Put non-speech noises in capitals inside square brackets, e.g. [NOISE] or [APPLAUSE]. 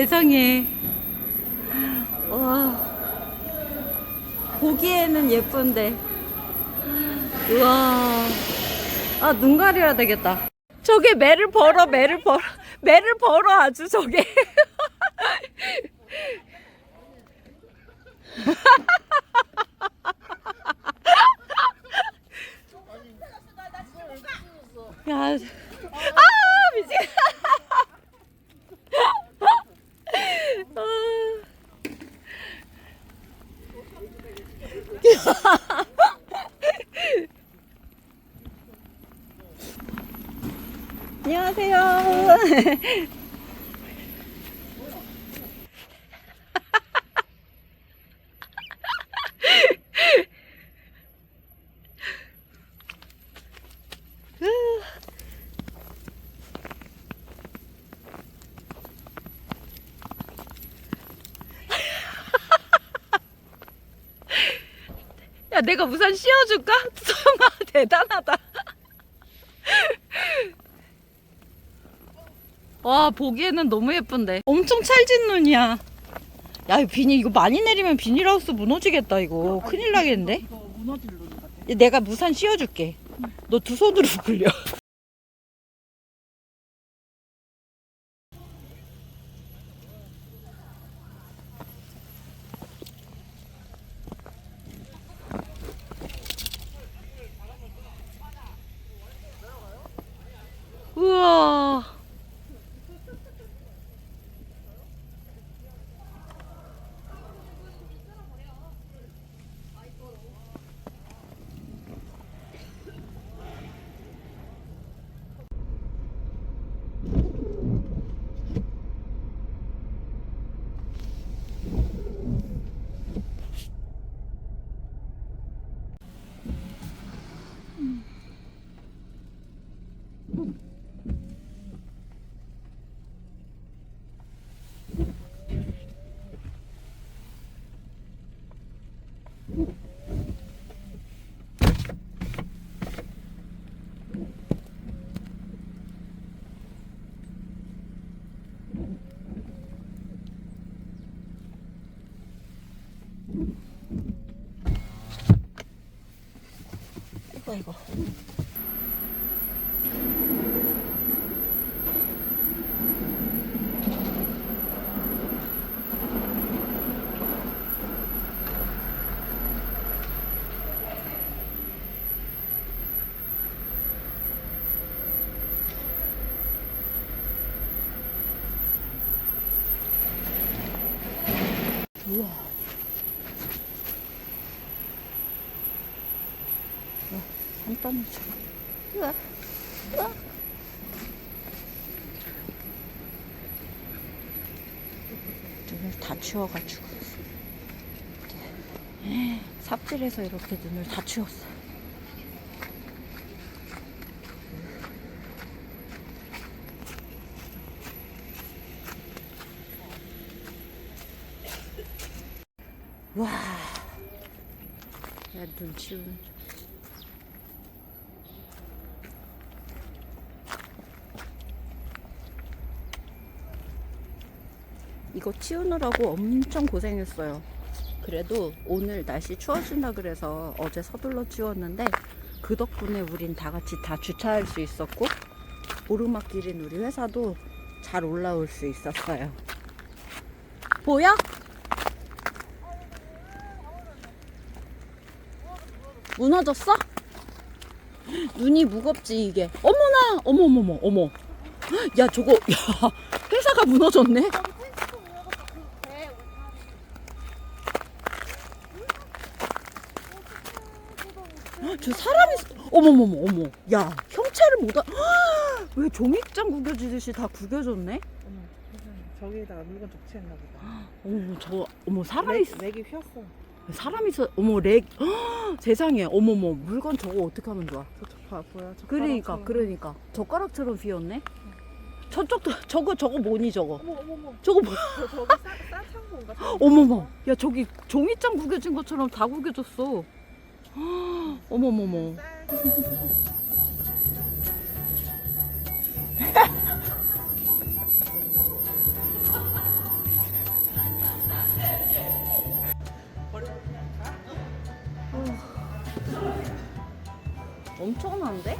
세상에. 와. 보기에는 예쁜데. 우와. 아, 눈 가려야 되겠다. 저게 매를 벌어, 매를 벌어. 매를 벌어, 아주 저게. [LAUGHS] 야, 아, 미치겠다. 아. 안녕하세요. [LAUGHS] 야, 내가 우산 씌워줄까? 소영아, 대단하다. 와, 보기에는 너무 예쁜데. 엄청 찰진 눈이야. 야, 이 비닐, 이거 많이 내리면 비닐하우스 무너지겠다, 이거. 큰일 나겠는데? 무너질 놈 같아. 야, 내가 우산 씌워줄게. 너 두 손으로 [LAUGHS] 굴려. 우와. 이거 이거. 우와. 산단어처럼. 우와. 우와. 눈을 다 치워가지고. 삽질해서 이렇게 눈을 다 치웠어. 와. 야, 눈 치우는. 중. 이거 치우느라고 엄청 고생했어요. 그래도 오늘 날씨 추워진다 그래서 어제 서둘러 치웠는데 그 덕분에 우린 다 같이 다 주차할 수 있었고 오르막길인 우리 회사도 잘 올라올 수 있었어요. 보여? 무너졌어? 눈이 무겁지 이게. 어머나, 어머머머, 어머. 야 저거, 야 회사가 무너졌네. 저 사람이 있- 어머머머 어머 야 형체를 못하 왜 종이장 구겨지듯이 다 구겨졌네 어머, 세상에. 저기에다가 물건 적치했나 보다. 어머 저 어머 사람 렉, 있 렉이 휘었어. 사람 있어 어머 렉 세상에 어머머 물건 저거 어떻게 하면 좋아 저쪽 봐, 보여? 그러니까 젓가락처럼. 그러니까 젓가락처럼 휘었네 저쪽도 저거 저거 뭐니 저거 어머, 어머, 어머. 저거 뭐 저, 저기 쌀, 쌀창고인가? 저기? [LAUGHS] 어머머 야 저기 종이장 구겨진 것처럼 다 구겨졌어 어머머머. 어. 엄청난데?